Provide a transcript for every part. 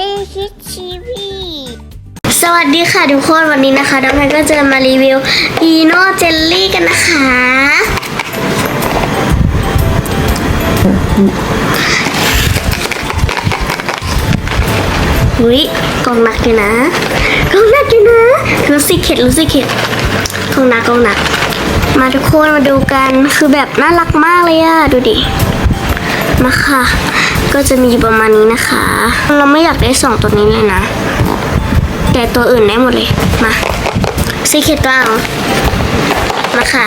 ลี่คิดชีวีสวัสดีค่ะทุกคนวันนี้นะคะน้องแพนก็จะมารีวิวพีโน่เจลลี่กันนะคะหุยกองหนักอยู่นะกองหนักอยู่นะรู้สิเข็ดรู้สิเข็ดกองหนักกองหนัก มาทุกคนมาดูกันคือแบบน่ารักมากเลยอะดูดิมาค่ะ ก็จะมีประมาณนี้นะคะ เราไม่อยากได้สองตัวนี้เลยนะ แต่ตัวอื่นได้หมดเลย มาซีเคตบ้างมาค่ะ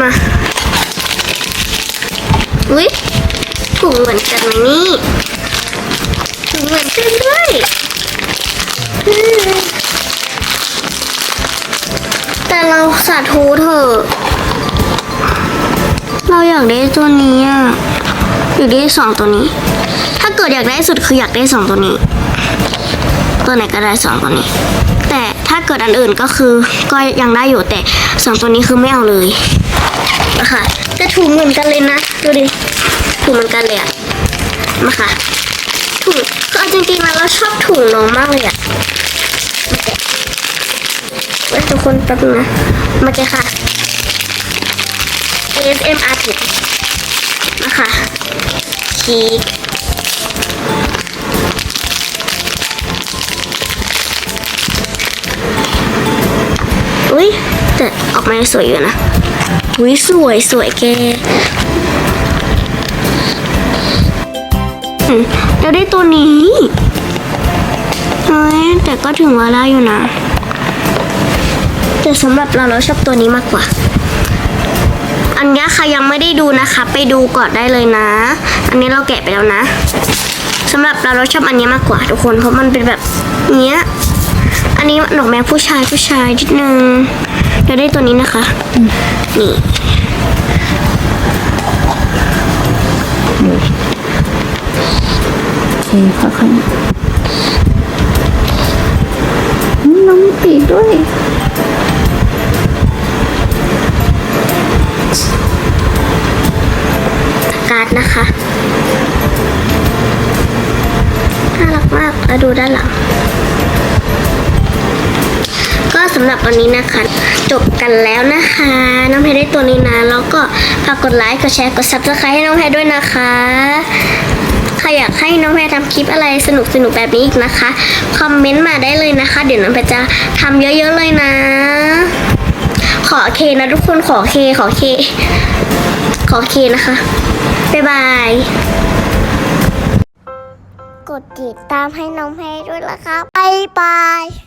มาอุ้ยถุงเหมือนกันไหมนี่ถุงเหมือนกันด้วย สาธุเถอะ เราอยากได้ตัวนี้อะอยากได้สองตัวนี้ ถ้าเกิดอยากได้สุดคืออยากได้สองตัวนี้ ตัวไหนก็ได้สองตัวนี้ แต่ถ้าเกิดอันอื่นก็คือก็ยังได้อยู่แต่สองตัวนี้คือไม่เอาเลยอะค่ะแต่ถุงเหมือนกันเลยนะดูดิถุงเหมือนกันเลยอะมาค่ะถุงคือเอาจริงๆแล้วเราชอบถุงน้องมากเลยอะ คนแป๊บนึงนะมาเจอค่ะ ASMR ผิดนะคะชีกอุ้ยแต่ออกมาสวยอยู่นะอุ้ยสวยสวยแกเราได้ตัวนี้เฮ้ยแต่ก็ถึงเวลาอยู่นะ แต่สำหรับเราเราชอบตัวนี้มากกว่า อันนี้ใครยังไม่ได้ดูนะคะ ไปดูก่อนได้เลยนะ อันนี้เราแกะไปแล้วนะสำหรับเราเราชอบอันนี้มากกว่าทุกคน เพราะมันเป็นแบบเนี้ยอันนี้หนกแมวผู้ชายผู้ชายนิดนึงเราได้ตัวนี้นะคะนี่โอเคค่อย การ์ดนะคะน่ารักมากแล้วดูด้านหลัง ก็สำหรับวันนี้นะคะ จบกันแล้วนะคะ น้องเพชรได้ตัวนี้นะ แล้วก็ฝากกดไลค์กดแชร์กด subscribe ให้น้องเพชรด้วยนะคะใครอยากให้น้องเพชรทำคลิปอะไรสนุกสนุกแบบนี้อีกนะคะ คอมเมนต์มาได้เลยนะคะ เดี๋ยวน้องเพชรจะทำเยอะๆเลยนะ ขอเคนะทุกคนขอเคขอเค ขอเคนะคะ บ๊ายบาย กดติดตามให้น้องเพด้วยละครับบ๊ายบาย